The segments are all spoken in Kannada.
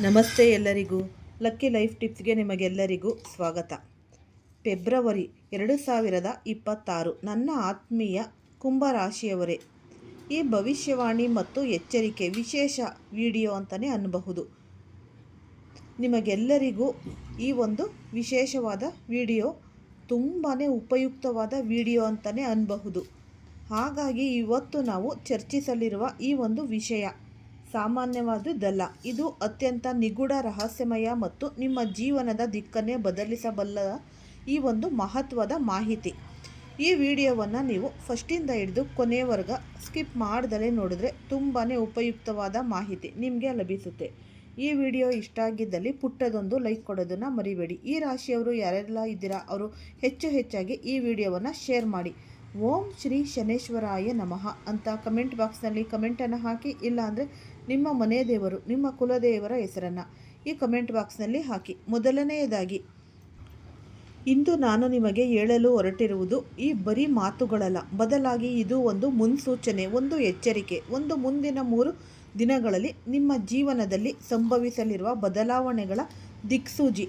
ನಮಸ್ತೆ ಎಲ್ಲರಿಗೂ. ಲಕ್ಕಿ ಲೈಫ್ ಟಿಪ್ಸ್ಗೆ ನಿಮಗೆಲ್ಲರಿಗೂ ಸ್ವಾಗತ. ಫೆಬ್ರವರಿ ಎರಡು ಸಾವಿರದ ಇಪ್ಪತ್ತಾರು, ನನ್ನ ಆತ್ಮೀಯ ಕುಂಭರಾಶಿಯವರೇ. ಈ ಭವಿಷ್ಯವಾಣಿ ಮತ್ತು ಎಚ್ಚರಿಕೆ ವಿಶೇಷ ವಿಡಿಯೋ ಅಂತಲೇ ಅನ್ನಬಹುದು. ನಿಮಗೆಲ್ಲರಿಗೂ ಈ ಒಂದು ವಿಶೇಷವಾದ ವಿಡಿಯೋ ತುಂಬಾ ಉಪಯುಕ್ತವಾದ ವಿಡಿಯೋ ಅಂತಲೇ ಅನ್ನಬಹುದು. ಹಾಗಾಗಿ ಇವತ್ತು ನಾವು ಚರ್ಚಿಸಲಿರುವ ಈ ಒಂದು ವಿಷಯ ಸಾಮಾನ್ಯವಾದುದಲ್ಲ. ಇದು ಅತ್ಯಂತ ನಿಗೂಢ, ರಹಸ್ಯಮಯ ಮತ್ತು ನಿಮ್ಮ ಜೀವನದ ದಿಕ್ಕನ್ನೇ ಬದಲಿಸಬಲ್ಲ ಈ ಒಂದು ಮಹತ್ವದ ಮಾಹಿತಿ. ಈ ವಿಡಿಯೋವನ್ನು ನೀವು ಫಸ್ಟಿಂದ ಹಿಡಿದು ಕೊನೆಯವರೆಗೆ ಸ್ಕಿಪ್ ಮಾಡ್ದಲೇ ನೋಡಿದ್ರೆ ತುಂಬಾ ಉಪಯುಕ್ತವಾದ ಮಾಹಿತಿ ನಿಮಗೆ ಲಭಿಸುತ್ತೆ. ಈ ವಿಡಿಯೋ ಇಷ್ಟ ಆಗಿದ್ದಲ್ಲಿ ಪುಟ್ಟದೊಂದು ಲೈಕ್ ಕೊಡೋದನ್ನು ಮರಿಬೇಡಿ. ಈ ರಾಶಿಯವರು ಯಾರೆಲ್ಲ ಇದ್ದೀರಾ ಅವರು ಹೆಚ್ಚು ಹೆಚ್ಚಾಗಿ ಈ ವಿಡಿಯೋವನ್ನು ಶೇರ್ ಮಾಡಿ. ಓಂ ಶ್ರೀ ಶನೇಶ್ವರಾಯ ನಮಃ ಅಂತ ಕಮೆಂಟ್ ಬಾಕ್ಸ್ನಲ್ಲಿ ಕಮೆಂಟನ್ನು ಹಾಕಿ, ಇಲ್ಲಾಂದರೆ ನಿಮ್ಮ ಮನೆ ದೇವರು, ನಿಮ್ಮ ಕುಲದೇವರ ಹೆಸರನ್ನು ಈ ಕಮೆಂಟ್ ಬಾಕ್ಸ್ನಲ್ಲಿ ಹಾಕಿ. ಮೊದಲನೆಯದಾಗಿ, ಇಂದು ನಾನು ನಿಮಗೆ ಹೇಳಲು ಹೊರಟಿರುವುದು ಈ ಬರೀ ಮಾತುಗಳಲ್ಲ. ಬದಲಾಗಿ ಇದು ಒಂದು ಮುನ್ಸೂಚನೆ, ಒಂದು ಎಚ್ಚರಿಕೆ, ಒಂದು ಮುಂದಿನ ಮೂರು ದಿನಗಳಲ್ಲಿ ನಿಮ್ಮ ಜೀವನದಲ್ಲಿ ಸಂಭವಿಸಲಿರುವ ಬದಲಾವಣೆಗಳ ದಿಕ್ಸೂಜಿ.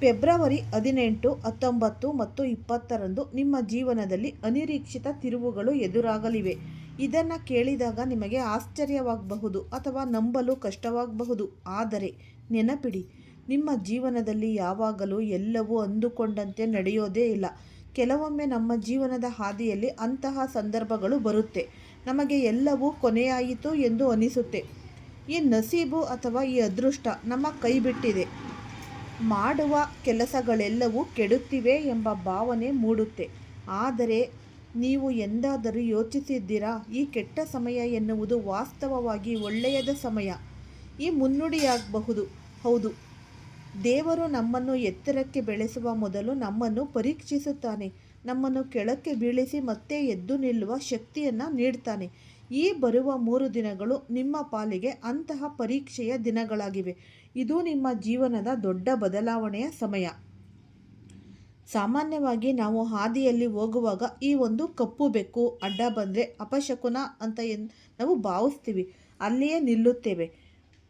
ಫೆಬ್ರವರಿ ಹದಿನೆಂಟು, ಹತ್ತೊಂಬತ್ತು ಮತ್ತು ಇಪ್ಪತ್ತರಂದು ನಿಮ್ಮ ಜೀವನದಲ್ಲಿ ಅನಿರೀಕ್ಷಿತ ತಿರುವುಗಳು ಎದುರಾಗಲಿವೆ. ಇದನ್ನು ಕೇಳಿದಾಗ ನಿಮಗೆ ಆಶ್ಚರ್ಯವಾಗಬಹುದು ಅಥವಾ ನಂಬಲು ಕಷ್ಟವಾಗಬಹುದು. ಆದರೆ ನೆನಪಿಡಿ, ನಿಮ್ಮ ಜೀವನದಲ್ಲಿ ಯಾವಾಗಲೂ ಎಲ್ಲವೂ ಅಂದುಕೊಂಡಂತೆ ನಡೆಯೋದೇ ಇಲ್ಲ. ಕೆಲವೊಮ್ಮೆ ನಮ್ಮ ಜೀವನದ ಹಾದಿಯಲ್ಲಿ ಅಂತಹ ಸಂದರ್ಭಗಳು ಬರುತ್ತೆ. ನಮಗೆ ಎಲ್ಲವೂ ಕೊನೆಯಾಯಿತು ಎಂದು ಅನಿಸುತ್ತೆ. ಈ ನಸೀಬು ಅಥವಾ ಈ ಅದೃಷ್ಟ ನಮ್ಮ ಕೈ ಬಿಟ್ಟಿದೆ. ಮಾಡುವ ಕೆಲಸಗಳೆಲ್ಲವೂ ಕೆಡುತ್ತಿವೆ ಎಂಬ ಭಾವನೆ ಮೂಡುತ್ತೆ. ಆದರೆ ನೀವು ಎಂದಾದರೂ ಯೋಚಿಸಿದ್ದೀರಾ? ಈ ಕೆಟ್ಟ ಸಮಯ ಎನ್ನುವುದು ವಾಸ್ತವವಾಗಿ ಒಳ್ಳೆಯದ ಸಮಯ. ಈ ಮುನ್ನುಡಿಯಾಗಬಹುದು. ಹೌದು. ದೇವರು ನಮ್ಮನ್ನು ಎತ್ತರಕ್ಕೆ ಬೆಳೆಸುವ ಮೊದಲು ನಮ್ಮನ್ನು ಪರೀಕ್ಷಿಸುತ್ತಾನೆ. ನಮ್ಮನ್ನು ಕೆಳಕ್ಕೆ ಬೀಳಿಸಿ ಮತ್ತೆ ಎದ್ದು ನಿಲ್ಲುವ ಶಕ್ತಿಯನ್ನು ನೀಡ್ತಾನೆ. ಈ ಬರುವ ಮೂರು ದಿನಗಳು ನಿಮ್ಮ ಪಾಲಿಗೆ ಅಂತಹ ಪರೀಕ್ಷೆಯ ದಿನಗಳಾಗಿವೆ. ಇದು ನಿಮ್ಮ ಜೀವನದ ದೊಡ್ಡ ಬದಲಾವಣೆಯ ಸಮಯ. ಸಾಮಾನ್ಯವಾಗಿ ನಾವು ಹಾದಿಯಲ್ಲಿ ಹೋಗುವಾಗ ಈ ಒಂದು ಕಪ್ಪು ಬೆಕ್ಕು, ಅಡ್ಡ ಬಂದರೆ ಅಪಶಕುನ ಅಂತ ಎನ್, ನಾವು ಭಾವಿಸ್ತೀವಿ. ಅಲ್ಲಿಯೇ ನಿಲ್ಲುತ್ತೇವೆ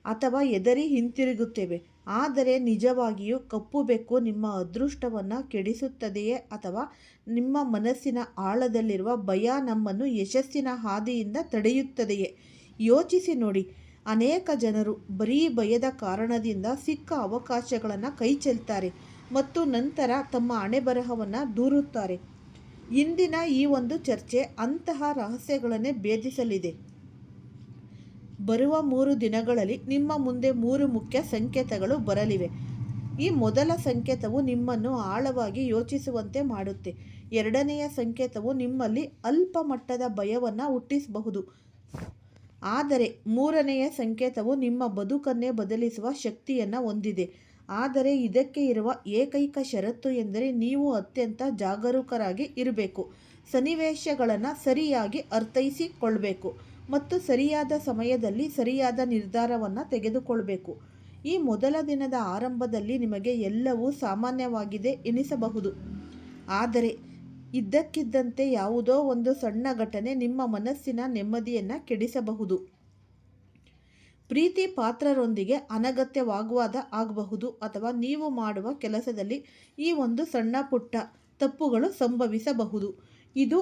ಅಥವಾ ಎದರಿ ಹಿಂತಿರುಗುತ್ತೇವೆ. ಆದರೆ ನಿಜವಾಗಿಯೂ ಕಪ್ಪು ಬೆಕ್ಕು ನಿಮ್ಮ ಅದೃಷ್ಟವನ್ನು ಕೆಡಿಸುತ್ತದೆಯೇ ಅಥವಾ ನಿಮ್ಮ ಮನಸ್ಸಿನ ಆಳದಲ್ಲಿರುವ ಭಯ ನಮ್ಮನ್ನು ಯಶಸ್ಸಿನ ಹಾದಿಯಿಂದ ತಡೆಯುತ್ತದೆಯೇ? ಯೋಚಿಸಿ ನೋಡಿ. ಅನೇಕ ಜನರು ಬರೀ ಭಯದ ಕಾರಣದಿಂದ ಸಿಕ್ಕ ಅವಕಾಶಗಳನ್ನು ಕೈ ಚೆಲ್ತಾರೆ ಮತ್ತು ನಂತರ ತಮ್ಮ ಹಣೆಬರಹವನ್ನು ದೂರುತ್ತಾರೆ. ಇಂದಿನ ಈ ಒಂದು ಚರ್ಚೆ ಅಂತಹ ರಹಸ್ಯಗಳನ್ನೇ ಭೇದಿಸಲಿದೆ. ಬರುವ ಮೂರು ದಿನಗಳಲ್ಲಿ ನಿಮ್ಮ ಮುಂದೆ ಮೂರು ಮುಖ್ಯ ಸಂಕೇತಗಳು ಬರಲಿವೆ. ಈ ಮೊದಲ ಸಂಕೇತವು ನಿಮ್ಮನ್ನು ಆಳವಾಗಿ ಯೋಚಿಸುವಂತೆ ಮಾಡುತ್ತೆ. ಎರಡನೆಯ ಸಂಕೇತವು ನಿಮ್ಮಲ್ಲಿ ಅಲ್ಪ ಮಟ್ಟದ ಭಯವನ್ನು ಹುಟ್ಟಿಸಬಹುದು. ಆದರೆ ಮೂರನೆಯ ಸಂಕೇತವು ನಿಮ್ಮ ಬದುಕನ್ನೇ ಬದಲಿಸುವ ಶಕ್ತಿಯನ್ನು ಹೊಂದಿದೆ. ಆದರೆ ಇದಕ್ಕೆ ಇರುವ ಏಕೈಕ ಷರತ್ತು ಎಂದರೆ ನೀವು ಅತ್ಯಂತ ಜಾಗರೂಕರಾಗಿ ಇರಬೇಕು. ಸನ್ನಿವೇಶಗಳನ್ನು ಸರಿಯಾಗಿ ಅರ್ಥೈಸಿಕೊಳ್ಬೇಕು ಮತ್ತು ಸರಿಯಾದ ಸಮಯದಲ್ಲಿ ಸರಿಯಾದ ನಿರ್ಧಾರವನ್ನು ತೆಗೆದುಕೊಳ್ಬೇಕು. ಈ ಮೊದಲ ದಿನದ ಆರಂಭದಲ್ಲಿ ನಿಮಗೆ ಎಲ್ಲವೂ ಸಾಮಾನ್ಯವಾಗಿದೆ ಎನಿಸಬಹುದು. ಆದರೆ ಇದ್ದಕ್ಕಿದ್ದಂತೆ ಯಾವುದೋ ಒಂದು ಸಣ್ಣ ಘಟನೆ ನಿಮ್ಮ ಮನಸ್ಸಿನ ನೆಮ್ಮದಿಯನ್ನು ಕೆಡಿಸಬಹುದು. ಪ್ರೀತಿ ಪಾತ್ರರೊಂದಿಗೆ ಅನಗತ್ಯವಾಗುವಾದ ಆಗಬಹುದು ಅಥವಾ ನೀವು ಮಾಡುವ ಕೆಲಸದಲ್ಲಿ ಈ ಒಂದು ಸಣ್ಣ ಪುಟ್ಟ ತಪ್ಪುಗಳು ಸಂಭವಿಸಬಹುದು. ಇದು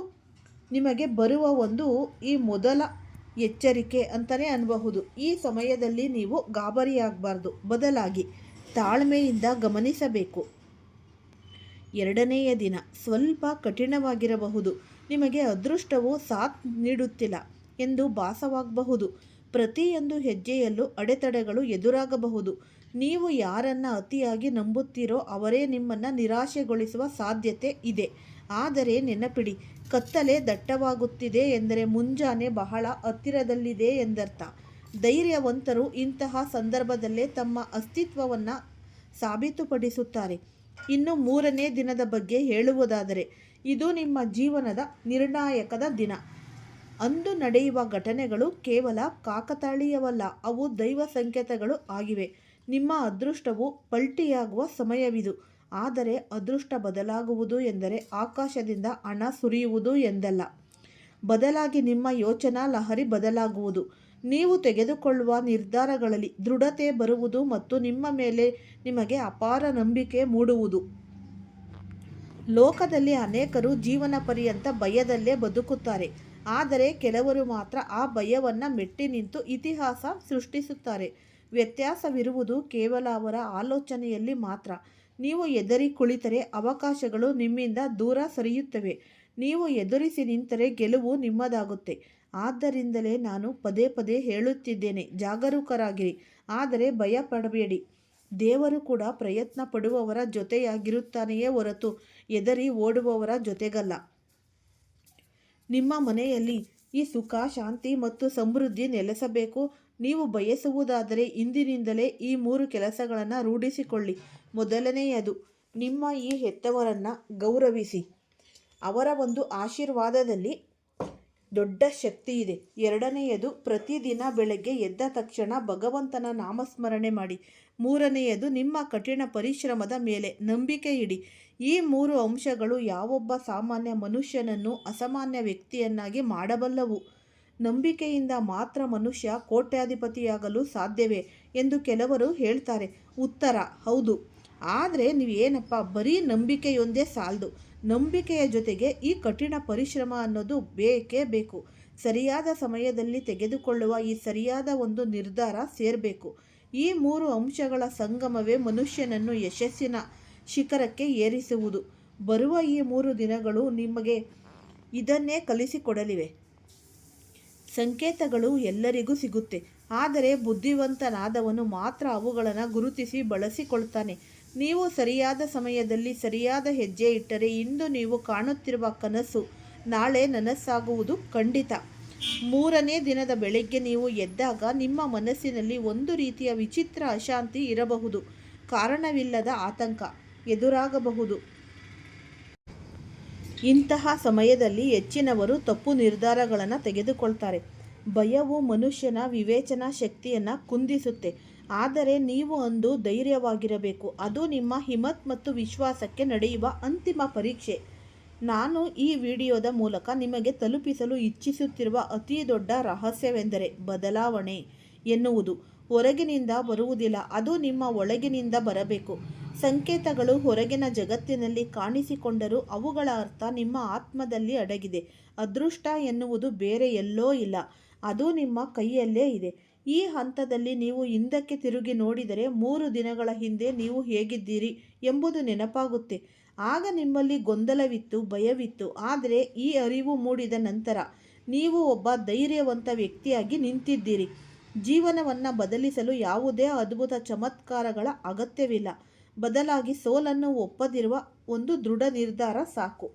ನಿಮಗೆ ಬರುವ ಒಂದು ಈ ಮೊದಲ ಎಚ್ಚರಿಕೆ ಅಂತಲೇ ಅನ್ನಬಹುದು ಈ ಸಮಯದಲ್ಲಿ ನೀವು ಗಾಬರಿಯಾಗಬಾರ್ದು, ಬದಲಾಗಿ ತಾಳ್ಮೆಯಿಂದ ಗಮನಿಸಬೇಕು. ಎರಡನೆಯ ದಿನ, ಸ್ವಲ್ಪ ಕಠಿಣವಾಗಿರಬಹುದು. ನಿಮಗೆ ಅದೃಷ್ಟವು ಸಾಥ್ ನೀಡುತ್ತಿಲ್ಲ ಎಂದು ಭಾಸವಾಗಬಹುದು. ಪ್ರತಿಯೊಂದು ಹೆಜ್ಜೆಯಲ್ಲೂ ಅಡೆತಡೆಗಳು ಎದುರಾಗಬಹುದು. ನೀವು ಯಾರನ್ನು ಅತಿಯಾಗಿ ನಂಬುತ್ತೀರೋ ಅವರೇ ನಿಮ್ಮನ್ನು ನಿರಾಶೆಗೊಳಿಸುವ ಸಾಧ್ಯತೆ ಇದೆ. ಆದರೆ ನೆನಪಿಡಿ, ಕತ್ತಲೆ ದಟ್ಟವಾಗುತ್ತಿದೆ ಎಂದರೆ ಮುಂಜಾನೆ ಬಹಳ ಹತ್ತಿರದಲ್ಲಿದೆ ಎಂದರ್ಥ. ಧೈರ್ಯವಂತರು ಇಂತಹ ಸಂದರ್ಭದಲ್ಲೇ ತಮ್ಮ ಅಸ್ತಿತ್ವವನ್ನು ಸಾಬೀತುಪಡಿಸುತ್ತಾರೆ. ಇನ್ನು ಮೂರನೇ ದಿನದ ಬಗ್ಗೆ ಹೇಳುವುದಾದರೆ, ಇದು ನಿಮ್ಮ ಜೀವನದ ನಿರ್ಣಾಯಕದ ದಿನ. ಅಂದು ನಡೆಯುವ ಘಟನೆಗಳು ಕೇವಲ ಕಾಕತಾಳೀಯವಲ್ಲ, ಅವು ದೈವ ಸಂಕೇತಗಳು ಆಗಿವೆ. ನಿಮ್ಮ ಅದೃಷ್ಟವು ಪಲ್ಟಿಯಾಗುವ ಸಮಯವಿದು. ಆದರೆ ಅದೃಷ್ಟ ಬದಲಾಗುವುದು ಎಂದರೆ ಆಕಾಶದಿಂದ ಹಣ ಸುರಿಯುವುದು ಎಂದಲ್ಲ. ಬದಲಾಗಿ ನಿಮ್ಮ ಯೋಚನಾ ಲಹರಿ ಬದಲಾಗುವುದು. ನೀವು ತೆಗೆದುಕೊಳ್ಳುವ ನಿರ್ಧಾರಗಳಲ್ಲಿ ದೃಢತೆ ಬರುವುದು ಮತ್ತು ನಿಮ್ಮ ಮೇಲೆ ನಿಮಗೆ ಅಪಾರ ನಂಬಿಕೆ ಮೂಡುವುದು. ಲೋಕದಲ್ಲಿ ಅನೇಕರು ಜೀವನ ಪರ್ಯಂತ ಭಯದಲ್ಲೇ ಬದುಕುತ್ತಾರೆ. ಆದರೆ ಕೆಲವರು ಮಾತ್ರ ಆ ಭಯವನ್ನು ಮೆಟ್ಟಿ ನಿಂತು ಇತಿಹಾಸ ಸೃಷ್ಟಿಸುತ್ತಾರೆ. ವ್ಯತ್ಯಾಸವಿರುವುದು ಕೇವಲ ಅವರ ಆಲೋಚನೆಯಲ್ಲಿ ಮಾತ್ರ. ನೀವು ಎದರಿ ಕುಳಿತರೆ ಅವಕಾಶಗಳು ನಿಮ್ಮಿಂದ ದೂರ ಸರಿಯುತ್ತವೆ. ನೀವು ಎದುರಿಸಿ ನಿಂತರೆ ಗೆಲುವು ನಿಮ್ಮದಾಗುತ್ತೆ. ಆದ್ದರಿಂದಲೇ ನಾನು ಪದೇ ಪದೇ ಹೇಳುತ್ತಿದ್ದೇನೆ, ಜಾಗರೂಕರಾಗಿರಿ. ಆದರೆ ಭಯ ಪಡಬೇಡಿ. ದೇವರು ಕೂಡ ಪ್ರಯತ್ನ ಪಡುವವರ ಜೊತೆಯಾಗಿರುತ್ತಾನೆಯೇ ಹೊರತು ಎದರಿ ಓಡುವವರ ಜೊತೆಗಲ್ಲ. ನಿಮ್ಮ ಮನೆಯಲ್ಲಿ ಈ ಸುಖ, ಶಾಂತಿ ಮತ್ತು ಸಮೃದ್ಧಿ ನೆಲೆಸಬೇಕು. ನೀವು ಬಯಸುವುದಾದರೆ ಇಂದಿನಿಂದಲೇ ಈ ಮೂರು ಕೆಲಸಗಳನ್ನು ರೂಢಿಸಿಕೊಳ್ಳಿ. ಮೊದಲನೆಯದು, ನಿಮ್ಮ ಈ ಹೆತ್ತವರನ್ನು ಗೌರವಿಸಿ. ಅವರ ಒಂದು ಆಶೀರ್ವಾದದಲ್ಲಿ ದೊಡ್ಡ ಶಕ್ತಿ ಇದೆ. ಎರಡನೆಯದು, ಪ್ರತಿದಿನ ಬೆಳಗ್ಗೆ ಎದ್ದ ತಕ್ಷಣ ಭಗವಂತನ ನಾಮಸ್ಮರಣೆ ಮಾಡಿ. ಮೂರನೆಯದು, ನಿಮ್ಮ ಕಠಿಣ ಪರಿಶ್ರಮದ ಮೇಲೆ ನಂಬಿಕೆ ಇಡಿ. ಈ ಮೂರು ಅಂಶಗಳು ಯಾವೊಬ್ಬ ಸಾಮಾನ್ಯ ಮನುಷ್ಯನನ್ನು ಅಸಾಮಾನ್ಯ ವ್ಯಕ್ತಿಯನ್ನಾಗಿ ಮಾಡಬಲ್ಲವು. ನಂಬಿಕೆಯಿಂದ ಮಾತ್ರ ಮನುಷ್ಯ ಕೋಟ್ಯಾಧಿಪತಿಯಾಗಲು ಸಾಧ್ಯವೇ ಎಂದು ಕೆಲವರು ಹೇಳ್ತಾರೆ. ಉತ್ತರ, ಹೌದು. ಆದರೆ ನೀವೇನಪ್ಪ, ಬರೀ ನಂಬಿಕೆಯೊಂದೇ ಸಾಲದು. ನಂಬಿಕೆಯ ಜೊತೆಗೆ ಈ ಕಠಿಣ ಪರಿಶ್ರಮ ಅನ್ನೋದು ಬೇಕೇ ಬೇಕು. ಸರಿಯಾದ ಸಮಯದಲ್ಲಿ ತೆಗೆದುಕೊಳ್ಳುವ ಈ ಸರಿಯಾದ ಒಂದು ನಿರ್ಧಾರ ಸೇರಬೇಕು. ಈ ಮೂರು ಅಂಶಗಳ ಸಂಗಮವೇ ಮನುಷ್ಯನನ್ನು ಯಶಸ್ಸಿನ ಶಿಖರಕ್ಕೆ ಏರಿಸುವುದು. ಬರುವ ಈ ಮೂರು ದಿನಗಳು ನಿಮಗೆ ಇದನ್ನೇ ಕಲಿಸಿಕೊಡಲಿವೆ. ಸಂಕೇತಗಳು ಎಲ್ಲರಿಗೂ ಸಿಗುತ್ತೆ. ಆದರೆ ಬುದ್ಧಿವಂತನಾದವನು ಮಾತ್ರ ಅವುಗಳನ್ನು ಗುರುತಿಸಿ ಬಳಸಿಕೊಳ್ತಾನೆ. ನೀವು ಸರಿಯಾದ ಸಮಯದಲ್ಲಿ ಸರಿಯಾದ ಹೆಜ್ಜೆ ಇಟ್ಟರೆ ಇಂದು ನೀವು ಕಾಣುತ್ತಿರುವ ಕನಸು ನಾಳೆ ನನಸಾಗುವುದು ಖಂಡಿತ. ಮೂರನೇ ದಿನದ ಬೆಳಗ್ಗೆ ನೀವು ಎದ್ದಾಗ ನಿಮ್ಮ ಮನಸ್ಸಿನಲ್ಲಿ ಒಂದು ರೀತಿಯ ವಿಚಿತ್ರ ಅಶಾಂತಿ ಇರಬಹುದು. ಕಾರಣವಿಲ್ಲದ ಆತಂಕ ಎದುರಾಗಬಹುದು. ಇಂತಹ ಸಮಯದಲ್ಲಿ ಹೆಚ್ಚಿನವರು ತಪ್ಪು ನಿರ್ಧಾರಗಳನ್ನು ತೆಗೆದುಕೊಳ್ತಾರೆ. ಭಯವು ಮನುಷ್ಯನ ವಿವೇಚನಾ ಶಕ್ತಿಯನ್ನು ಕುಂದಿಸುತ್ತೆ. ಆದರೆ ನೀವು ಅಂದು ಧೈರ್ಯವಾಗಿರಬೇಕು. ಅದು ನಿಮ್ಮ ಹಿಮ್ಮತ್ ಮತ್ತು ವಿಶ್ವಾಸಕ್ಕೆ ನಡೆಯುವ ಅಂತಿಮ ಪರೀಕ್ಷೆ. ನಾನು ಈ ವಿಡಿಯೋದ ಮೂಲಕ ನಿಮಗೆ ತಲುಪಿಸಲು ಇಚ್ಛಿಸುತ್ತಿರುವ ಅತಿ ದೊಡ್ಡ ರಹಸ್ಯವೆಂದರೆ ಬದಲಾವಣೆ ಎನ್ನುವುದು. ಹೊರಗಿನಿಂದ ಬರುವುದಿಲ್ಲ, ಅದು ನಿಮ್ಮ ಒಳಗಿನಿಂದ ಬರಬೇಕು. ಸಂಕೇತಗಳು ಹೊರಗಿನ ಜಗತ್ತಿನಲ್ಲಿ ಕಾಣಿಸಿಕೊಂಡರೂ ಅವುಗಳ ಅರ್ಥ ನಿಮ್ಮ ಆತ್ಮದಲ್ಲಿ ಅಡಗಿದೆ. ಅದೃಷ್ಟ ಎನ್ನುವುದು ಬೇರೆ ಎಲ್ಲೋ ಇಲ್ಲ, ಅದು ನಿಮ್ಮ ಕೈಯಲ್ಲೇ ಇದೆ. ಈ ಹಂತದಲ್ಲಿ ನೀವು ಹಿಂದಕ್ಕೆ ತಿರುಗಿ ನೋಡಿದರೆ ಮೂರು ದಿನಗಳ ಹಿಂದೆ ನೀವು ಹೇಗಿದ್ದೀರಿ ಎಂಬುದು ನೆನಪಾಗುತ್ತೆ. ಆಗ ನಿಮ್ಮಲ್ಲಿ ಗೊಂದಲವಿತ್ತು, ಭಯವಿತ್ತು. ಆದರೆ ಈ ಅರಿವು ಮೂಡಿದ ನಂತರ ನೀವು ಒಬ್ಬ ಧೈರ್ಯವಂತ ವ್ಯಕ್ತಿಯಾಗಿ ನಿಂತಿದ್ದೀರಿ. ಜೀವನವನ್ನು ಬದಲಿಸಲು ಯಾವುದೇ ಅದ್ಭುತ ಚಮತ್ಕಾರಗಳ ಅಗತ್ಯವಿಲ್ಲ. ಬದಲಾಗಿ ಸೋಲನ್ನು ಒಪ್ಪದಿರುವ ಒಂದು ದೃಢ ನಿರ್ಧಾರ ಸಾಕು.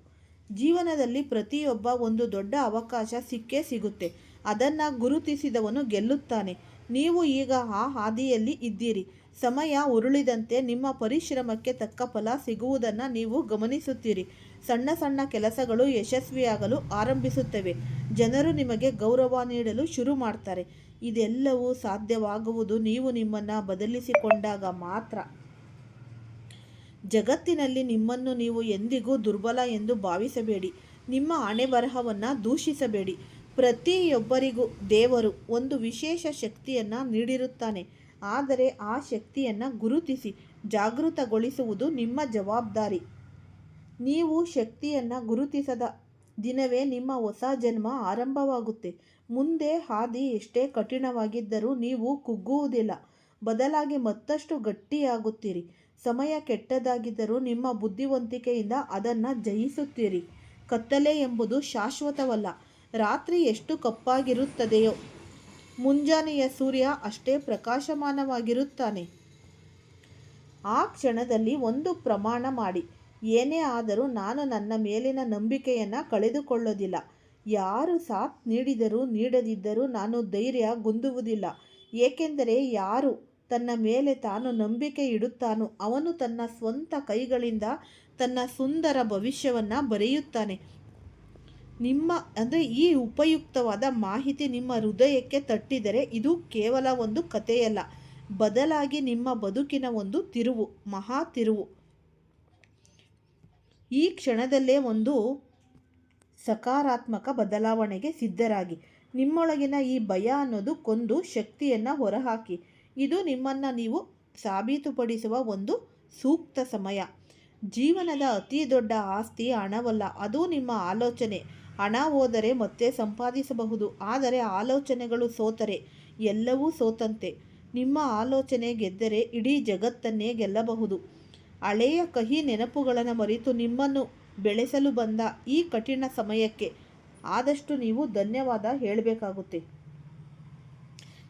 ಜೀವನದಲ್ಲಿ ಪ್ರತಿಯೊಬ್ಬ ಒಂದು ದೊಡ್ಡ ಅವಕಾಶ ಸಿಕ್ಕೇ ಸಿಗುತ್ತೆ. ಅದನ್ನು ಗುರುತಿಸಿದವನು ಗೆಲ್ಲುತ್ತಾನೆ. ನೀವು ಈಗ ಆ ಹಾದಿಯಲ್ಲಿ ಇದ್ದೀರಿ. ಸಮಯ ಉರುಳಿದಂತೆ ನಿಮ್ಮ ಪರಿಶ್ರಮಕ್ಕೆ ತಕ್ಕ ಫಲ ಸಿಗುವುದನ್ನು ನೀವು ಗಮನಿಸುತ್ತೀರಿ. ಸಣ್ಣ ಸಣ್ಣ ಕೆಲಸಗಳು ಯಶಸ್ವಿಯಾಗಲು ಆರಂಭಿಸುತ್ತವೆ. ಜನರು ನಿಮಗೆ ಗೌರವ ನೀಡಲು ಶುರು ಮಾಡ್ತಾರೆ. ಇದೆಲ್ಲವೂ ಸಾಧ್ಯವಾಗುವುದು ನೀವು ನಿಮ್ಮನ್ನು ಬದಲಿಸಿಕೊಂಡಾಗ ಮಾತ್ರ. ಜಗತ್ತಿನಲ್ಲಿ ನಿಮ್ಮನ್ನು ನೀವು ಎಂದಿಗೂ ದುರ್ಬಲ ಎಂದು ಭಾವಿಸಬೇಡಿ. ನಿಮ್ಮ ಹಣೆ ಬರಹವನ್ನು ದೂಷಿಸಬೇಡಿ. ಪ್ರತಿಯೊಬ್ಬರಿಗೂ ದೇವರು ಒಂದು ವಿಶೇಷ ಶಕ್ತಿಯನ್ನು ನೀಡಿರುತ್ತಾನೆ. ಆದರೆ ಆ ಶಕ್ತಿಯನ್ನು ಗುರುತಿಸಿ, ಜಾಗೃತಗೊಳಿಸುವುದು ನಿಮ್ಮ ಜವಾಬ್ದಾರಿ. ನೀವು ಶಕ್ತಿಯನ್ನು ಗುರುತಿಸದ ದಿನವೇ ನಿಮ್ಮ ಹೊಸ ಜನ್ಮ ಆರಂಭವಾಗುತ್ತೆ. ಮುಂದೆ ಹಾದಿ ಎಷ್ಟೇ ಕಠಿಣವಾಗಿದ್ದರೂ ನೀವು ಕುಗ್ಗುವುದಿಲ್ಲ. ಬದಲಾಗಿ ಮತ್ತಷ್ಟು ಗಟ್ಟಿಯಾಗುತ್ತೀರಿ. ಸಮಯ ಕೆಟ್ಟದಾಗಿದ್ದರೂ ನಿಮ್ಮ ಬುದ್ಧಿವಂತಿಕೆಯಿಂದ ಅದನ್ನು ಜಯಿಸುತ್ತೀರಿ. ಕತ್ತಲೆ ಎಂಬುದು ಶಾಶ್ವತವಲ್ಲ. ರಾತ್ರಿ ಎಷ್ಟು ಕಪ್ಪಾಗಿರುತ್ತದೆಯೋ. ಮುಂಜಾನೆಯ ಸೂರ್ಯ ಅಷ್ಟೇ ಪ್ರಕಾಶಮಾನವಾಗಿರುತ್ತಾನೆ. ಆ ಕ್ಷಣದಲ್ಲಿ ಒಂದು ಪ್ರಮಾಣ ಮಾಡಿ. ಏನೇ ಆದರೂ ನಾನು ನನ್ನ ಮೇಲಿನ ನಂಬಿಕೆಯನ್ನು ಕಳೆದುಕೊಳ್ಳೋದಿಲ್ಲ. ಯಾರು ಸಾಥ್ ನೀಡಿದರೂ ನೀಡದಿದ್ದರೂ ನಾನು ಧೈರ್ಯ ಗುಂದುವುದಿಲ್ಲ. ಏಕೆಂದರೆ ಯಾರು ತನ್ನ ಮೇಲೆ ತಾನು ನಂಬಿಕೆ ಇಡುತ್ತಾನೋ ಅವನು ತನ್ನ ಸ್ವಂತ ಕೈಗಳಿಂದ ತನ್ನ ಸುಂದರ ಭವಿಷ್ಯವನ್ನು ಬರೆಯುತ್ತಾನೆ. ನಿಮ್ಮ, ಅಂದರೆ ಈ ಉಪಯುಕ್ತವಾದ ಮಾಹಿತಿ ನಿಮ್ಮ ಹೃದಯಕ್ಕೆ ತಟ್ಟಿದರೆ ಇದು ಕೇವಲ ಒಂದು ಕಥೆಯಲ್ಲ. ಬದಲಾಗಿ ನಿಮ್ಮ ಬದುಕಿನ ಒಂದು ತಿರುವು, ಮಹಾ ತಿರುವು. ಈ ಕ್ಷಣದಲ್ಲೇ ಒಂದು ಸಕಾರಾತ್ಮಕ ಬದಲಾವಣೆಗೆ ಸಿದ್ಧರಾಗಿ. ನಿಮ್ಮೊಳಗಿನ ಈ ಭಯ ಅನ್ನೋದು ಕೊಂದು ಶಕ್ತಿಯನ್ನು ಹೊರಹಾಕಿ. ಇದು ನಿಮ್ಮನ್ನು ನೀವು ಸಾಬೀತುಪಡಿಸುವ ಒಂದು ಸೂಕ್ತ ಸಮಯ. ಜೀವನದ ಅತಿ ದೊಡ್ಡ ಆಸ್ತಿ ಹಣವಲ್ಲ, ಅದು ನಿಮ್ಮ ಆಲೋಚನೆ. ಹಣ ಹೋದರೆ ಮತ್ತೆ ಸಂಪಾದಿಸಬಹುದು, ಆದರೆ ಆಲೋಚನೆಗಳು ಸೋತರೆ, ಎಲ್ಲವೂ ಸೋತಂತೆ. ನಿಮ್ಮ ಆಲೋಚನೆ ಗೆದ್ದರೆ ಇಡೀ ಜಗತ್ತನ್ನೇ ಗೆಲ್ಲಬಹುದು. ಹಳೆಯ ಕಹಿ ನೆನಪುಗಳನ್ನು ಮರೆತು ನಿಮ್ಮನ್ನು ಬೆಳೆಸಲು ಬಂದ ಈ ಕಠಿಣ ಸಮಯಕ್ಕೆ ಆದಷ್ಟು ನೀವು ಧನ್ಯವಾದ ಹೇಳಬೇಕಾಗುತ್ತೆ.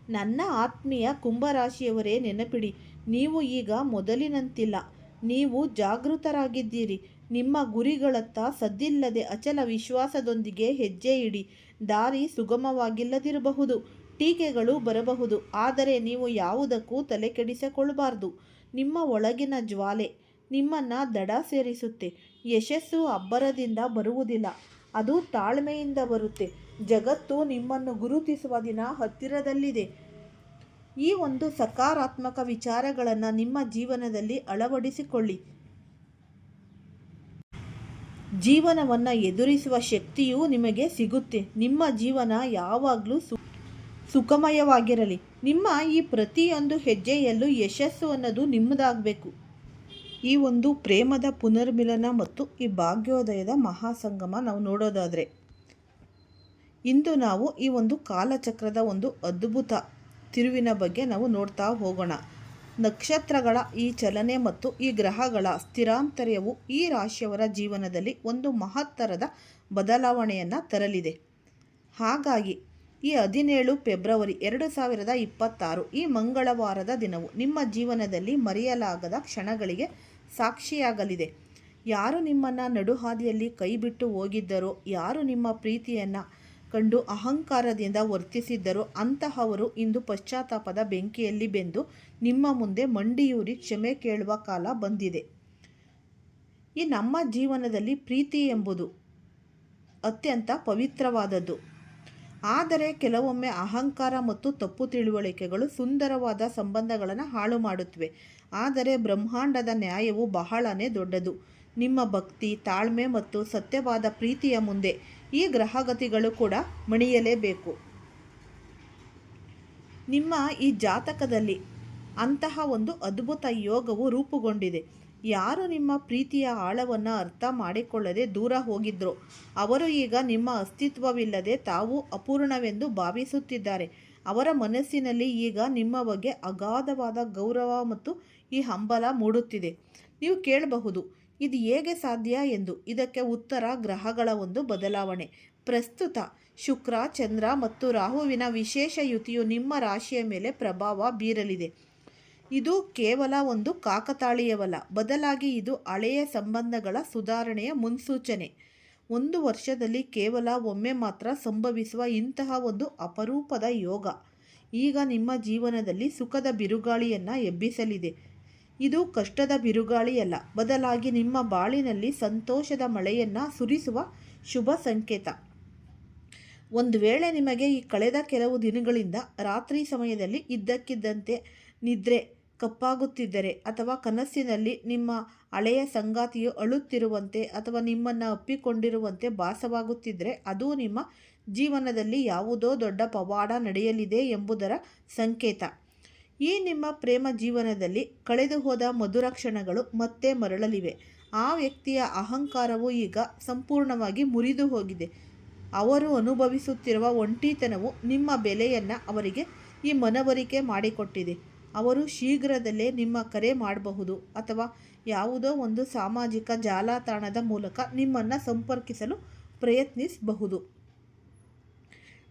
ನನ್ನ ಆತ್ಮೀಯ ಕುಂಭರಾಶಿಯವರೇ ನೆನಪಿಡಿ, ನೀವು ಈಗ ಮೊದಲಿನಂತಿಲ್ಲ, ನೀವು ಜಾಗೃತರಾಗಿದ್ದೀರಿ ನಿಮ್ಮ ಗುರಿಗಳತ್ತ ಸದ್ದಿಲ್ಲದೆ ಅಚಲ ವಿಶ್ವಾಸದೊಂದಿಗೆ ಹೆಜ್ಜೆ ಇಡಿ. ದಾರಿ ಸುಗಮವಾಗಿಲ್ಲದಿರಬಹುದು, ಟೀಕೆಗಳು ಬರಬಹುದು, ಆದರೆ ನೀವು ಯಾವುದಕ್ಕೂ ತಲೆ ಕೆಡಿಸಿಕೊಳ್ಳಬಾರ್ದು ನಿಮ್ಮ ಒಳಗಿನ ಜ್ವಾಲೆ ನಿಮ್ಮನ್ನು ದಡ ಸೇರಿಸುತ್ತೆ. ಯಶಸ್ಸು ಅಬ್ಬರದಿಂದ ಬರುವುದಿಲ್ಲ, ಅದು ತಾಳ್ಮೆಯಿಂದ ಬರುತ್ತೆ. ಜಗತ್ತು ನಿಮ್ಮನ್ನು ಗುರುತಿಸುವ ದಿನ ಹತ್ತಿರದಲ್ಲಿದೆ. ಈ ಒಂದು ಸಕಾರಾತ್ಮಕ ವಿಚಾರಗಳನ್ನು ನಿಮ್ಮ ಜೀವನದಲ್ಲಿ ಅಳವಡಿಸಿಕೊಳ್ಳಿ. ಜೀವನವನ್ನು ಎದುರಿಸುವ ಶಕ್ತಿಯೂ ನಿಮಗೆ ಸಿಗುತ್ತೆ. ನಿಮ್ಮ ಜೀವನ ಯಾವಾಗಲೂ ಸು, ಸುಖಮಯವಾಗಿರಲಿ. ನಿಮ್ಮ ಈ ಪ್ರತಿಯೊಂದು ಹೆಜ್ಜೆಯಲ್ಲೂ ಯಶಸ್ಸು ಅನ್ನೋದು ನಿಮ್ಮದಾಗಬೇಕು. ಈ ಒಂದು ಪ್ರೇಮದ ಪುನರ್ಮಿಲನ ಮತ್ತು ಈ ಭಾಗ್ಯೋದಯದ ಮಹಾಸಂಗಮ ನಾವು ನೋಡೋದಾದರೆ, ಇಂದು ನಾವು ಈ ಒಂದು ಕಾಲಚಕ್ರದ ಒಂದು ಅದ್ಭುತ ತಿರುವಿನ ಬಗ್ಗೆ ನಾವು ನೋಡ್ತಾ ಹೋಗೋಣ. ನಕ್ಷತ್ರಗಳ ಈ ಚಲನೆ ಮತ್ತು ಈ ಗ್ರಹಗಳ ಸ್ಥಿರಾಂತರ್ಯವು ಈ ರಾಶಿಯವರ ಜೀವನದಲ್ಲಿ ಒಂದು ಮಹತ್ತರದ ಬದಲಾವಣೆಯನ್ನು ತರಲಿದೆ. ಹಾಗಾಗಿ ಈ ಹದಿನೇಳು ಫೆಬ್ರವರಿ ಎರಡು ಸಾವಿರದ ಇಪ್ಪತ್ತಾರು ಈ ಮಂಗಳವಾರದ ದಿನವು ನಿಮ್ಮ ಜೀವನದಲ್ಲಿ ಮರೆಯಲಾಗದ ಕ್ಷಣಗಳಿಗೆ ಸಾಕ್ಷಿಯಾಗಲಿದೆ. ಯಾರು ನಿಮ್ಮನ್ನು ನಡುಹಾದಿಯಲ್ಲಿ ಕೈಬಿಟ್ಟು ಹೋಗಿದ್ದರೋ, ಯಾರು ನಿಮ್ಮ ಪ್ರೀತಿಯನ್ನು ಕಂಡು ಅಹಂಕಾರದಿಂದ ವರ್ತಿಸಿದ್ದರು. ಅಂತಹವರು ಇಂದು ಪಶ್ಚಾತ್ತಾಪದ ಬೆಂಕಿಯಲ್ಲಿ ಬೆಂದು ನಿಮ್ಮ ಮುಂದೆ ಮಂಡಿಯೂರಿ ಕ್ಷಮೆ ಕೇಳುವ ಕಾಲ ಬಂದಿದೆ. ಈ ನಮ್ಮ ಜೀವನದಲ್ಲಿ ಪ್ರೀತಿ ಎಂಬುದು ಅತ್ಯಂತ ಪವಿತ್ರವಾದದ್ದು. ಆದರೆ ಕೆಲವೊಮ್ಮೆ ಅಹಂಕಾರ ಮತ್ತು ತಪ್ಪು ತಿಳುವಳಿಕೆಗಳು ಸುಂದರವಾದ ಸಂಬಂಧಗಳನ್ನು ಹಾಳು ಮಾಡುತ್ತವೆ ಆದರೆ ಬ್ರಹ್ಮಾಂಡದ ನ್ಯಾಯವು ಬಹಳನೇ ದೊಡ್ಡದು. ನಿಮ್ಮ ಭಕ್ತಿ, ತಾಳ್ಮೆ ಮತ್ತು ಸತ್ಯವಾದ ಪ್ರೀತಿಯ ಮುಂದೆ ಈ ಗ್ರಹಗತಿಗಳು ಕೂಡ ಮಣಿಯಲೇಬೇಕು. ನಿಮ್ಮ ಈ ಜಾತಕದಲ್ಲಿ ಅಂತಹ ಒಂದು ಅದ್ಭುತ ಯೋಗವು ರೂಪುಗೊಂಡಿದೆ. ಯಾರು ನಿಮ್ಮ ಪ್ರೀತಿಯ ಆಳವನ್ನು ಅರ್ಥ ಮಾಡಿಕೊಳ್ಳದೆ ದೂರ ಹೋಗಿದ್ರು, ಅವರು ಈಗ ನಿಮ್ಮ ಅಸ್ತಿತ್ವವಿಲ್ಲದೆ ತಾವು ಅಪೂರ್ಣವೆಂದು ಭಾವಿಸುತ್ತಿದ್ದಾರೆ. ಅವರ ಮನಸ್ಸಿನಲ್ಲಿ ಈಗ ನಿಮ್ಮ ಬಗ್ಗೆ ಅಗಾಧವಾದ ಗೌರವ ಮತ್ತು ಈ ಹಂಬಲ ಮೂಡುತ್ತಿದೆ. ನೀವು ಕೇಳಬಹುದು ಇದು ಹೇಗೆ ಸಾಧ್ಯ ಎಂದು ಇದಕ್ಕೆ ಉತ್ತರ ಗ್ರಹಗಳ ಒಂದು ಬದಲಾವಣೆ. ಪ್ರಸ್ತುತ ಶುಕ್ರ, ಚಂದ್ರ ಮತ್ತು ರಾಹುವಿನ ವಿಶೇಷ ಯುತಿಯು ನಿಮ್ಮ ರಾಶಿಯ ಮೇಲೆ ಪ್ರಭಾವ ಬೀರಲಿದೆ. ಇದು ಕೇವಲ ಒಂದು ಕಾಕತಾಳೀಯವಲ್ಲ, ಬದಲಾಗಿ ಇದು ಹಳೆಯ ಸಂಬಂಧಗಳ ಸುಧಾರಣೆಯ ಮುನ್ಸೂಚನೆ. ಒಂದು ವರ್ಷದಲ್ಲಿ ಕೇವಲ ಒಮ್ಮೆ ಮಾತ್ರ ಸಂಭವಿಸುವ ಇಂತಹ ಒಂದು ಅಪರೂಪದ ಯೋಗ. ಈಗ ನಿಮ್ಮ ಜೀವನದಲ್ಲಿ ಸುಖದ ಬಿರುಗಾಳಿಯನ್ನು ಎಬ್ಬಿಸಲಿದೆ. ಇದು ಕಷ್ಟದ ಬಿರುಗಾಳಿಯಲ್ಲ. ಬದಲಾಗಿ ನಿಮ್ಮ ಬಾಳಿನಲ್ಲಿ ಸಂತೋಷದ ಮಳೆಯನ್ನು ಸುರಿಸುವ ಶುಭ ಸಂಕೇತ. ಒಂದು ವೇಳೆ ನಿಮಗೆ ಈ ಕಳೆದ ಕೆಲವು ದಿನಗಳಿಂದ ರಾತ್ರಿ ಸಮಯದಲ್ಲಿ ಇದ್ದಕ್ಕಿದ್ದಂತೆ ನಿದ್ರೆ ಕಪ್ಪಾಗುತ್ತಿದ್ದರೆ ಅಥವಾ ಕನಸಿನಲ್ಲಿ ನಿಮ್ಮ ಹಳೆಯ ಸಂಗಾತಿಯು ಅಳುತ್ತಿರುವಂತೆ ಅಥವಾ ನಿಮ್ಮನ್ನು ಅಪ್ಪಿಕೊಂಡಿರುವಂತೆ ಭಾಸವಾಗುತ್ತಿದ್ದರೆ ಅದು ನಿಮ್ಮ ಜೀವನದಲ್ಲಿ ಯಾವುದೋ ದೊಡ್ಡ ಪವಾಡ ನಡೆಯಲಿದೆ ಎಂಬುದರ ಸಂಕೇತ. ಈ ನಿಮ್ಮ ಪ್ರೇಮ ಜೀವನದಲ್ಲಿ ಕಳೆದು ಹೋದ ಮಧುರ ಕ್ಷಣಗಳು ಮತ್ತೆ ಮರಳಲಿವೆ. ಆ ವ್ಯಕ್ತಿಯ ಅಹಂಕಾರವು ಈಗ ಸಂಪೂರ್ಣವಾಗಿ ಮುರಿದು ಹೋಗಿದೆ ಅವರು ಅನುಭವಿಸುತ್ತಿರುವ ಒಂಟಿತನವು ನಿಮ್ಮ ಬೆಲೆಯನ್ನು ಅವರಿಗೆ ಈ ಮನವರಿಕೆ ಮಾಡಿಕೊಟ್ಟಿದೆ. ಅವರು ಶೀಘ್ರದಲ್ಲೇ ನಿಮ್ಮ ಕರೆ ಮಾಡಬಹುದು ಅಥವಾ ಯಾವುದೋ ಒಂದು ಸಾಮಾಜಿಕ ಜಾಲತಾಣದ ಮೂಲಕ ನಿಮ್ಮನ್ನು ಸಂಪರ್ಕಿಸಲು ಪ್ರಯತ್ನಿಸಬಹುದು.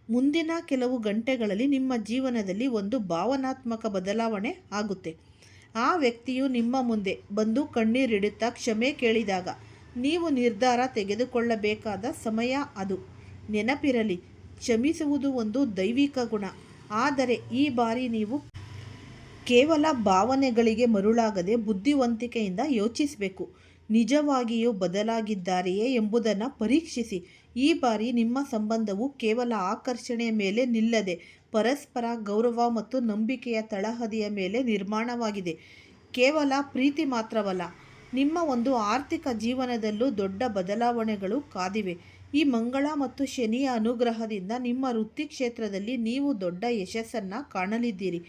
ಮುಂದಿನ ಕೆಲವು ಗಂಟೆಗಳಲ್ಲಿ ನಿಮ್ಮ ಜೀವನದಲ್ಲಿ ಒಂದು ಭಾವನಾತ್ಮಕ ಬದಲಾವಣೆ ಆಗುತ್ತೆ. ಆ ವ್ಯಕ್ತಿಯು ನಿಮ್ಮ ಮುಂದೆ ಬಂದು ಕಣ್ಣೀರಿಡುತ್ತಾ ಕ್ಷಮೆ ಕೇಳಿದಾಗ ನೀವು ನಿರ್ಧಾರ ತೆಗೆದುಕೊಳ್ಳಬೇಕಾದ ಸಮಯ ಅದು. ನೆನಪಿರಲಿ, ಕ್ಷಮಿಸುವುದು ಒಂದು ದೈವಿಕ ಗುಣ. ಆದರೆ ಈ ಬಾರಿ ನೀವು ಕೇವಲ ಭಾವನೆಗಳಿಗೆ ಮರುಳಾಗದೆ ಬುದ್ಧಿವಂತಿಕೆಯಿಂದ ಯೋಚಿಸಬೇಕು. ನಿಜವಾಗಿಯೂ ಬದಲಾಗಿದ್ದಾರೆಯೇ ಎಂಬುದನ್ನು ಪರೀಕ್ಷಿಸಿ. ಈ ಬಾರಿ ನಿಮ್ಮ ಸಂಬಂಧವು ಕೇವಲ ಆಕರ್ಷಣೆಯ ಮೇಲೆ ನಿಲ್ಲದೆ ಪರಸ್ಪರ ಗೌರವ ಮತ್ತು ನಂಬಿಕೆಯ ತಳಹದಿಯ ಮೇಲೆ ನಿರ್ಮಾಣವಾಗಿದೆ. ಕೇವಲ ಪ್ರೀತಿ ಮಾತ್ರವಲ್ಲ, ನಿಮ್ಮ ಒಂದು ಆರ್ಥಿಕ ಜೀವನದಲ್ಲೂ ದೊಡ್ಡ ಬದಲಾವಣೆಗಳು ಕಾದಿವೆ. ಈ ಮಂಗಳ ಮತ್ತು ಶನಿಯ ಅನುಗ್ರಹದಿಂದ ನಿಮ್ಮ ವೃತ್ತಿ ಕ್ಷೇತ್ರದಲ್ಲಿ ನೀವು ದೊಡ್ಡ ಯಶಸ್ಸನ್ನು ಕಾಣಲಿದ್ದೀರಿ.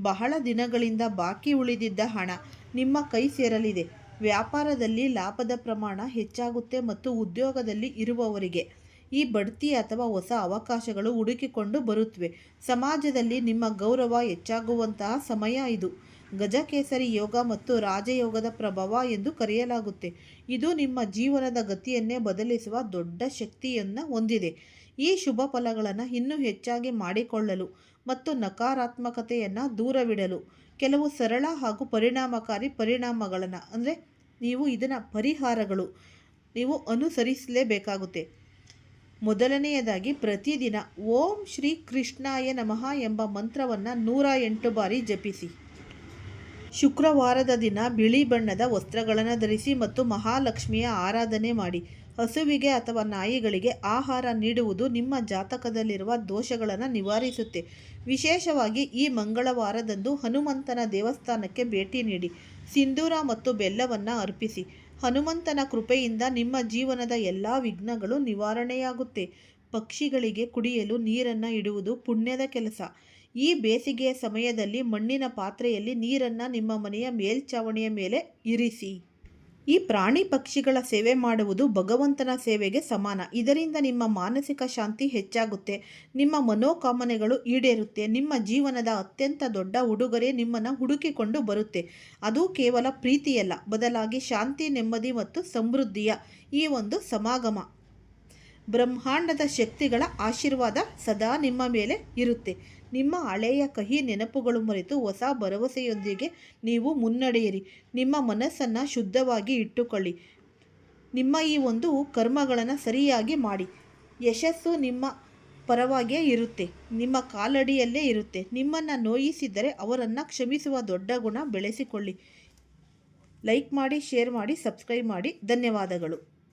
ಬಹಳ ದಿನಗಳಿಂದ ಬಾಕಿ ಉಳಿದಿದ್ದ ಹಣ ನಿಮ್ಮ ಕೈ ಸೇರಲಿದೆ. ವ್ಯಾಪಾರದಲ್ಲಿ ಲಾಭದ ಪ್ರಮಾಣ ಹೆಚ್ಚಾಗುತ್ತೆ ಮತ್ತು ಉದ್ಯೋಗದಲ್ಲಿ ಇರುವವರಿಗೆ ಈ ಬಡ್ತಿ ಅಥವಾ ಹೊಸ ಅವಕಾಶಗಳು ಹುಡುಕಿಕೊಂಡು ಬರುತ್ತವೆ ಸಮಾಜದಲ್ಲಿ ನಿಮ್ಮ ಗೌರವ ಹೆಚ್ಚಾಗುವಂತಹ ಸಮಯ ಇದು. ಗಜಕೇಸರಿ ಯೋಗ ಮತ್ತು ರಾಜಯೋಗದ ಪ್ರಭಾವ ಎಂದು ಕರೆಯಲಾಗುತ್ತೆ. ಇದು ನಿಮ್ಮ ಜೀವನದ ಗತಿಯನ್ನೇ ಬದಲಿಸುವ ದೊಡ್ಡ ಶಕ್ತಿಯನ್ನು ಹೊಂದಿದೆ. ಈ ಶುಭ ಫಲಗಳನ್ನು ಇನ್ನೂ ಹೆಚ್ಚಾಗಿ ಮಾಡಿಕೊಳ್ಳಲು ಮತ್ತು ನಕಾರಾತ್ಮಕತೆಯನ್ನು ದೂರವಿಡಲು ಕೆಲವು ಸರಳ ಹಾಗೂ ಪರಿಣಾಮಕಾರಿ ಪರಿಣಾಮಗಳನ್ನು, ಅಂದರೆ ನೀವು ಇದನ್ನು ಪರಿಹಾರಗಳು, ನೀವು ಅನುಸರಿಸಲೇಬೇಕಾಗುತ್ತೆ. ಮೊದಲನೆಯದಾಗಿ ಪ್ರತಿದಿನ ಓಂ ಶ್ರೀ ಕೃಷ್ಣಾಯ ನಮಃ ಎಂಬ ಮಂತ್ರವನ್ನು ನೂರ ಎಂಟು ಬಾರಿ ಜಪಿಸಿ. ಶುಕ್ರವಾರದ ದಿನ ಬಿಳಿ ಬಣ್ಣದ ವಸ್ತ್ರಗಳನ್ನು ಧರಿಸಿ ಮತ್ತು ಮಹಾಲಕ್ಷ್ಮಿಯ ಆರಾಧನೆ ಮಾಡಿ. ಹಸುವಿಗೆ ಅಥವಾ ನಾಯಿಗಳಿಗೆ ಆಹಾರ ನೀಡುವುದು ನಿಮ್ಮ ಜಾತಕದಲ್ಲಿರುವ ದೋಷಗಳನ್ನು ನಿವಾರಿಸುತ್ತೆ. ವಿಶೇಷವಾಗಿ ಈ ಮಂಗಳವಾರದಂದು ಹನುಮಂತನ ದೇವಸ್ಥಾನಕ್ಕೆ ಭೇಟಿ ನೀಡಿ, ಸಿಂಧೂರ ಮತ್ತು ಬೆಲ್ಲವನ್ನು ಅರ್ಪಿಸಿ. ಹನುಮಂತನ ಕೃಪೆಯಿಂದ ನಿಮ್ಮ ಜೀವನದ ಎಲ್ಲ ವಿಘ್ನಗಳು ನಿವಾರಣೆಯಾಗುತ್ತೆ. ಪಕ್ಷಿಗಳಿಗೆ ಕುಡಿಯಲು ನೀರನ್ನು ಇಡುವುದು ಪುಣ್ಯದ ಕೆಲಸ. ಈ ಬೇಸಿಗೆಯ ಸಮಯದಲ್ಲಿ ಮಣ್ಣಿನ ಪಾತ್ರೆಯಲ್ಲಿ ನೀರನ್ನು ನಿಮ್ಮ ಮನೆಯ ಮೇಲ್ಛಾವಣಿಯ ಮೇಲೆ ಇರಿಸಿ. ಈ ಪ್ರಾಣಿ ಪಕ್ಷಿಗಳ ಸೇವೆ ಮಾಡುವುದು ಭಗವಂತನ ಸೇವೆಗೆ ಸಮಾನ. ಇದರಿಂದ ನಿಮ್ಮ ಮಾನಸಿಕ ಶಾಂತಿ ಹೆಚ್ಚಾಗುತ್ತೆ. ನಿಮ್ಮ ಮನೋಕಾಮನೆಗಳು ಈಡೇರುತ್ತೆ. ನಿಮ್ಮ ಜೀವನದ ಅತ್ಯಂತ ದೊಡ್ಡ ಉಡುಗೊರೆ ನಿಮ್ಮನ್ನು ಹುಡುಕಿಕೊಂಡು ಬರುತ್ತೆ. ಅದು ಕೇವಲ ಪ್ರೀತಿಯಲ್ಲ, ಬದಲಾಗಿ ಶಾಂತಿ, ನೆಮ್ಮದಿ ಮತ್ತು ಸಮೃದ್ಧಿಯ ಈ ಒಂದು ಸಮಾಗಮ. ಬ್ರಹ್ಮಾಂಡದ ಶಕ್ತಿಗಳ ಆಶೀರ್ವಾದ ಸದಾ ನಿಮ್ಮ ಮೇಲೆ ಇರುತ್ತೆ. ನಿಮ್ಮ ಹಳೆಯ ಕಹಿ ನೆನಪುಗಳು ಮರೆತು ಹೊಸ ಭರವಸೆಯೊಂದಿಗೆ ನೀವು ಮುನ್ನಡೆಯಿರಿ. ನಿಮ್ಮ ಮನಸ್ಸನ್ನು ಶುದ್ಧವಾಗಿ ಇಟ್ಟುಕೊಳ್ಳಿ. ನಿಮ್ಮ ಈ ಒಂದು ಕರ್ಮಗಳನ್ನು ಸರಿಯಾಗಿ ಮಾಡಿ. ಯಶಸ್ಸು ನಿಮ್ಮ ಪರವಾಗಿಯೇ ಇರುತ್ತೆ. ನಿಮ್ಮ ಕಾಲಡಿಯಲ್ಲೇ ಇರುತ್ತೆ. ನಿಮ್ಮನ್ನು ನೋಯಿಸಿದರೆ ಅವರನ್ನು ಕ್ಷಮಿಸುವ ದೊಡ್ಡ ಗುಣ ಬೆಳೆಸಿಕೊಳ್ಳಿ. ಲೈಕ್ ಮಾಡಿ, ಶೇರ್ ಮಾಡಿ, ಸಬ್ಸ್ಕ್ರೈಬ್ ಮಾಡಿ. ಧನ್ಯವಾದಗಳು.